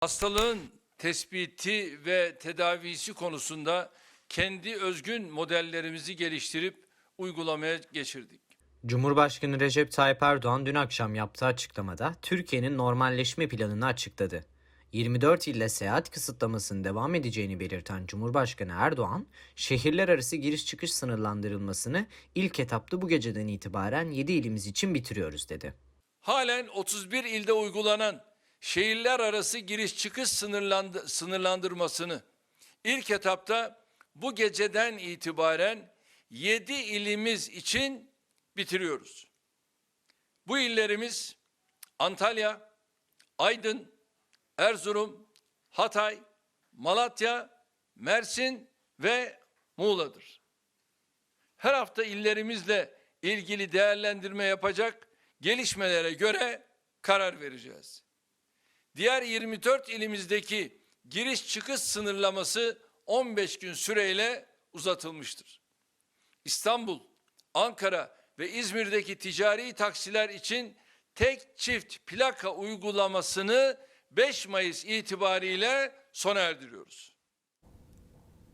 Hastalığın tespiti ve tedavisi konusunda kendi özgün modellerimizi geliştirip uygulamaya geçirdik. Cumhurbaşkanı Recep Tayyip Erdoğan dün akşam yaptığı açıklamada Türkiye'nin normalleşme planını açıkladı. 24 ilde seyahat kısıtlamasının devam edeceğini belirten Cumhurbaşkanı Erdoğan, şehirler arası giriş çıkış sınırlandırılmasını ilk etapta bu geceden itibaren 7 ilimiz için bitiriyoruz dedi. Halen 31 ilde uygulanan şehirler arası giriş çıkış sınırlandı, sınırlandırmasını ilk etapta bu geceden itibaren 7 ilimiz için bitiriyoruz. Bu illerimiz Antalya, Aydın, Erzurum, Hatay, Malatya, Mersin ve Muğla'dır. Her hafta illerimizle ilgili değerlendirme yapacak, gelişmelere göre karar vereceğiz. Diğer 24 ilimizdeki giriş çıkış sınırlaması 15 gün süreyle uzatılmıştır. İstanbul, Ankara ve İzmir'deki ticari taksiler için tek çift plaka uygulamasını 5 Mayıs itibariyle sona erdiriyoruz.